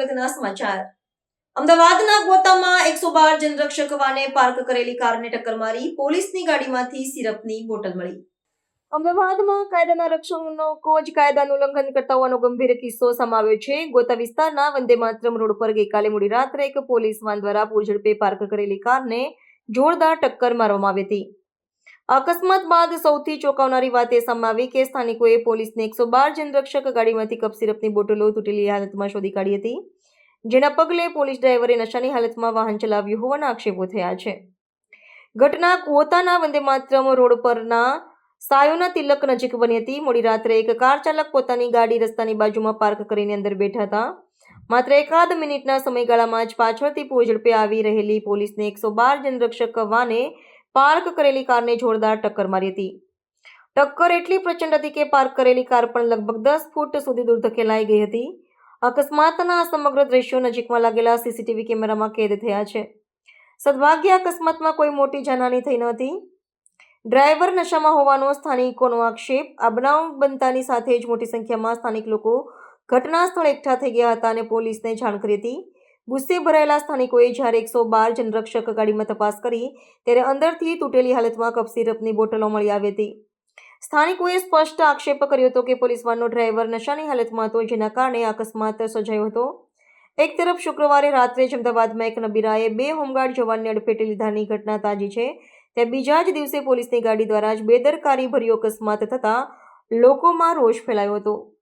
મહત્વના સમાચાર. અમદાવાદના ગોતામાં એકસો બાર જનરક્ષક વાને પાર્ક કરેલી કારને ટક્કર મારી પોલીસની ગાડીમાંથી સિરપની બોટલ મળી. અમદાવાદમાં કાયદાના રક્ષણનો કોચ કાયદાનું ઉલ્લંઘન કરતા હોવાનો ગંભીર કિસ્સો સમાવ્યો છે. ગોતા વિસ્તારના વંદે માતરમ રોડ પર ગઈકાલે મોડી રાત્રે એક પોલીસ વાન દ્વારા પૂરઝડપે પાર્ક કરેલી કારને જોરદાર ટક્કર મારવામાં આવી હતી. અકસ્માત બાદ સૌથી ચોંકાવનારી વાત એ સામે આવી કે સ્થાનિકોએ પોલીસને એકસો બાર જનરક્ષક ગાડીમાંથી કપ સિરપની બોટલો તૂટેલી હાલતમાં શોધી કાઢી હતી, જેના પગલે પોલીસ ડ્રાઈવરે નશાની હાલતમાં વાહન ચલાવ્યું હોવાના આક્ષેપો થયા છે. ઘટના ગોતાના વંદે માત્રમ રોડ પરના સાયોના તિલક નજીક બની હતી. મોડી રાત્રે એક કાર ચાલક પોતાની ગાડી રસ્તાની બાજુમાં પાર્ક કરીને અંદર બેઠા હતા. માત્ર એકાદ મિનિટના સમયગાળામાં જ પાછળથી પૂરઝડપે આવી રહેલી પોલીસને એકસો બાર જનરક્ષક વાને પાર્ક કરેલી કારને જોરદાર ટક્કર મારી હતી. ટક્કર એટલી પ્રચંડ હતી કે પાર્ક કરેલી કાર પણ લગભગ દસ ફૂટ સુધી દૂર ધકેલાઈ ગઈ હતી. અકસ્માતના સમગ્ર દ્રશ્યો નજીકમાં લાગેલા સીસીટીવી કેમેરામાં કેદ થયા છે. સદભાગ્ય અકસ્માતમાં કોઈ મોટી જાનહાની થઈ ન હતી. ડ્રાઈવર નશામાં હોવાનો સ્થાનિકોનો આક્ષેપ, આ બનાવ બનતાની સાથે જ મોટી સંખ્યામાં સ્થાનિક લોકો ઘટના સ્થળે એકઠા થઈ ગયા હતા અને પોલીસને જાણ કરી હતી. ગુસ્સે ભરાયેલા સ્થાનિકોએ જ્યારે એકસો બાર જનરક્ષક ગાડીમાં તપાસ કરી, ત્યારે અંદરથી તૂટેલી હાલતમાં કફ સિરપની બોટલો મળી આવી હતી. સ્થાનિકોએ સ્પષ્ટ આક્ષેપ કર્યો હતો કે પોલીસ વાનનો ડ્રાઈવર નશાની હાલતમાં હતો, જેના કારણે અકસ્માત સર્જાયો હતો. એક તરફ શુક્રવારે રાત્રે જ અમદાવાદમાં એક નબીરાએ બે હોમગાર્ડ જવાનને અડફેટે લીધાની ઘટના તાજી છે. ત્યાં બીજા જ દિવસે પોલીસની ગાડી દ્વારા જ બેદરકારી ભર્યો અકસ્માત થતાં લોકોમાં રોષ ફેલાયો હતો.